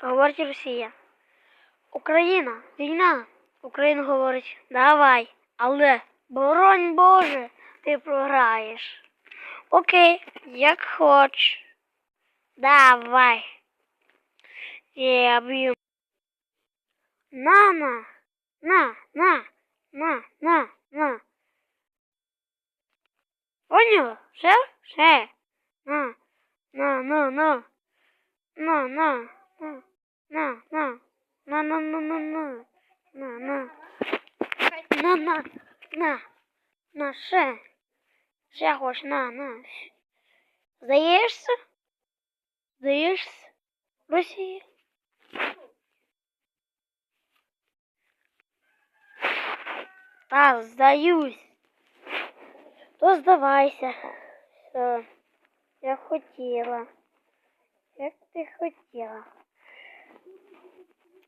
говорить Росія. Україна, війна. Україна говорить, давай, але боронь Боже, ти програєш. Окей, як хоч. Давай. Я б'ю. На, на, на, на, на, на, на. Поняла? Все? Все. На, на, на, на. На, на, на, на, на. На, на, на, на, на. На, на. На, на, на. На, ще. Ще хоч, на, на. Здаєшся? Здаєшся? Росія? Так, здаюсь. То здавайся. Все. Я хотіла. Як ти хотіла.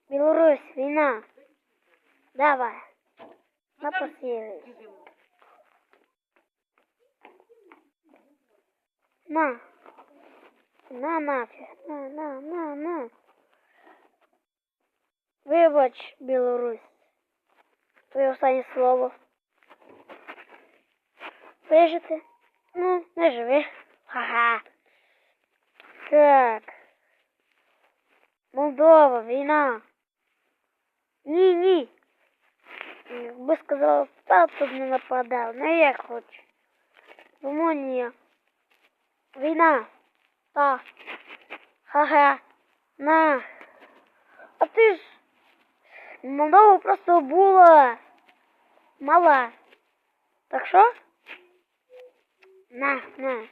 Білорусь, війна. Давай. На посилі. На. На нафіг. На, на, на, на. Вибач, Білорусь. Твоє останнє слово. Вижити? Ну, не живи. Ха-ха. Так. Молдова, війна. Ні, ні. Якби сказала, тато б не нападав. Не як хочу. Румунія. Війна. Та. Ха-ха. На. А ти ж Молдова просто була мала. Так що? На, на.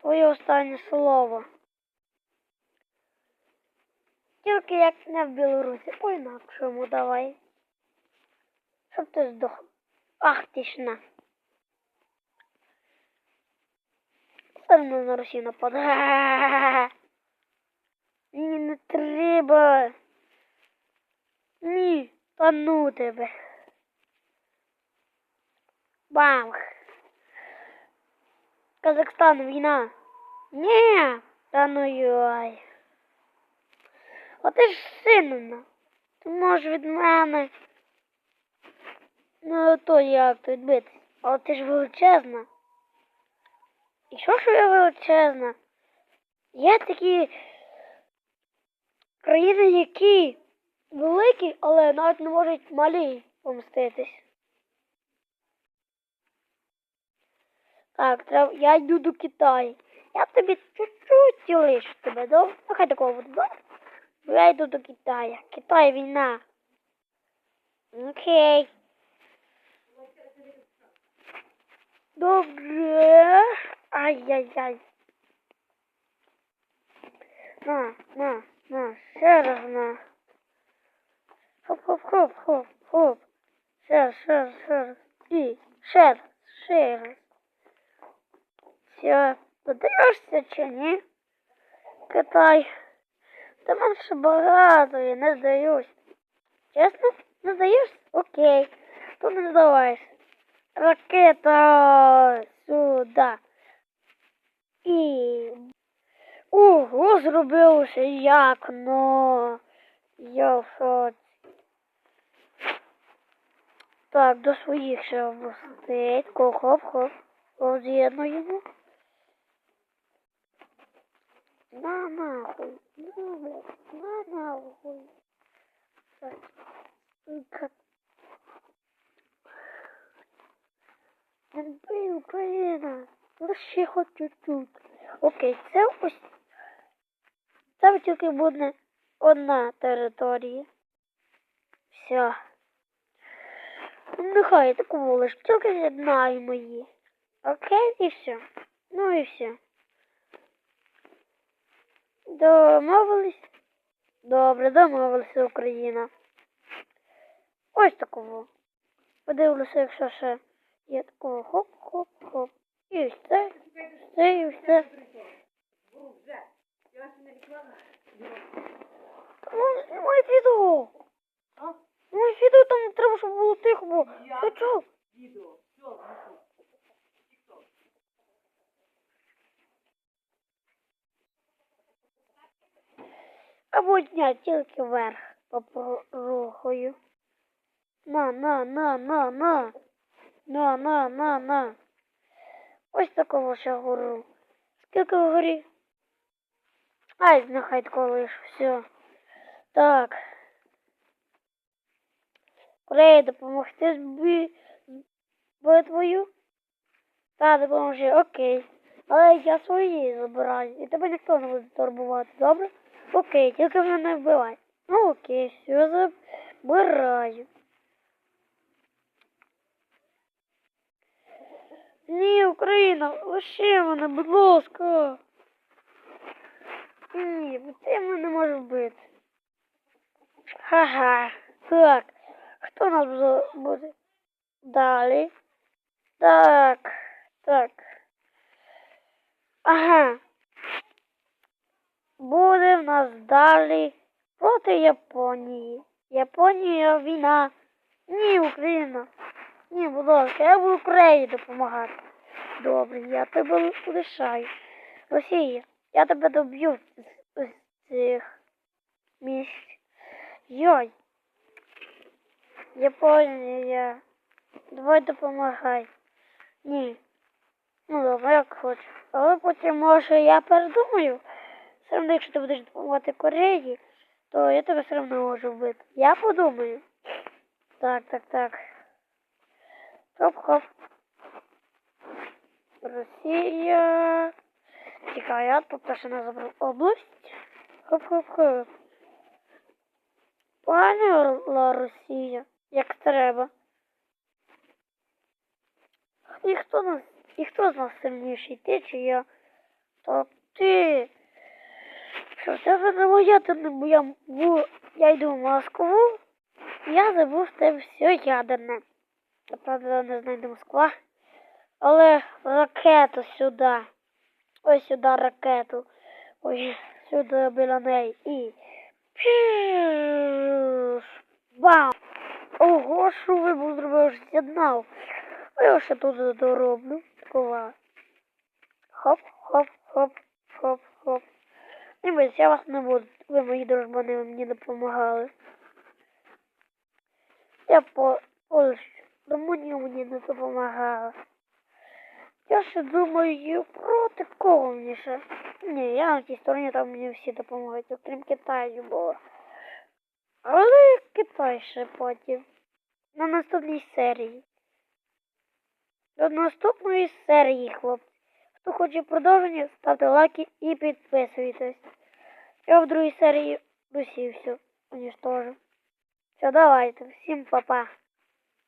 Твоє останнє слово. Тільки як не в Білорусі, по інакшому давай. Щоб ти здох. Ах ти ж на. Сильно на Росію нападає. Ні, не треба. Ні, та ну тебе. Бам. Казахстан, війна. Ні, та ну йой. А ти ж сильна. Ти можеш від мене. Ну, то як то відбитись. Але ти ж величезна. І що ж я величезна? Є такі країни, які великі, але навіть не можуть малі помститись. Так, треба, я йду до Китаю. Я тобі чуть-чуть лишу тебе, добре? Ну, такого буде, добре? Я йду до Китаю. Китай війна. Окей. Добре. Ай-яй-яй. На, на, на, ще раз на. Хоп-хоп-хоп, хоп-хоп. Ще раз, ще раз, ще раз. І ще раз, ще раз. Все, додаєшся чи ні? Китай. Та ще багато, я не здаюсь. Чесно? Не здаєшся? Окей. То не здавайся. Ракета сюди. І. Ого, зробилося як, ну. Я в шоці. Так, до своїх ще опустить. Хоп-хоп. Роз'єднуємо. На нахуй. На, блядь. На нахуй. Якби Україна. Лише хоч чуть-чуть. Окей, це ось. Це тільки буде одна територія. Все. Нехай таку лиш, тільки з'єднаємо її. Окей, і все. Ну і все. Домовились? Добре, домовилися Україна. Ось такого. Подивлюся, якщо ще є такого хоп-хоп-хоп. І ось це, все, і все. Знімай відео. Ну, відео там треба, щоб було тихо чого? Відео. Все, ну, Тік-ток. Або дня тільки вверх попорухаю. На, на, на, на, на. На, на, на, на. Ось такого ще гору. Скільки вгорі? Ай, нехай колиш, все. Так. Корея, допомогти з битвою? Та, допоможи, окей. Але я свої забираю, і тебе ніхто не буде турбувати, добре? Окей, тільки мене не вбивай. Ну окей, все забираю. Ні, Україна, лиши мене, будь ласка. Ні, ти мене не можеш вбити. Ха-ха. Так. Хто нас бу- буде? Далі. Так. Так. Ага. Буде в нас далі проти Японії. Японія війна. Ні, Україна. Ні, будь ласка, я буду Кореї допомагати. Добре, я тебе лишаю. Росія, я тебе доб'ю з, з цих місць. Йой. Японія. Давай допомагай. Ні. Ну добре, як хочеш. Але потім, може, я передумаю. Все одно, якщо ти будеш допомагати Кореї, то я тебе все одно можу вбити. Я подумаю. Так, так, так. Хоп-хоп. Росія. Чекай, я тут ще не забрав область. Хоп-хоп-хоп. Поняла Росія, як треба. І хто нас, і хто з нас сильніший, ти чи я? Так ти. Що в тебе не моя, то не бо я йду в Москву, я забув тебе все ядерне. Я, правда, не знаю, де Москва. Але ракету сюди. Ось сюди ракету. Ось сюди біля неї. І. Бам! Ого, що вибух зробив, з'єднав. А я ще тут дороблю. Такова. Хоп, хоп, хоп, хоп, хоп. Не я вас не буду. Ви мої дружбани мені допомагали. Я по Польщу. Румунія мені не допомагала. Я ще думаю, проти кого мені ще. Ні, я на тій стороні там мені всі допомагають, окрім Китаю було. Але Китай ще потім. На наступній серії. До наступної серії, хлопці. Хто хоче продовження, ставте лайки і підписуйтесь. Я в другій серії досі все уничтожу. Все, давайте. Всім па-па.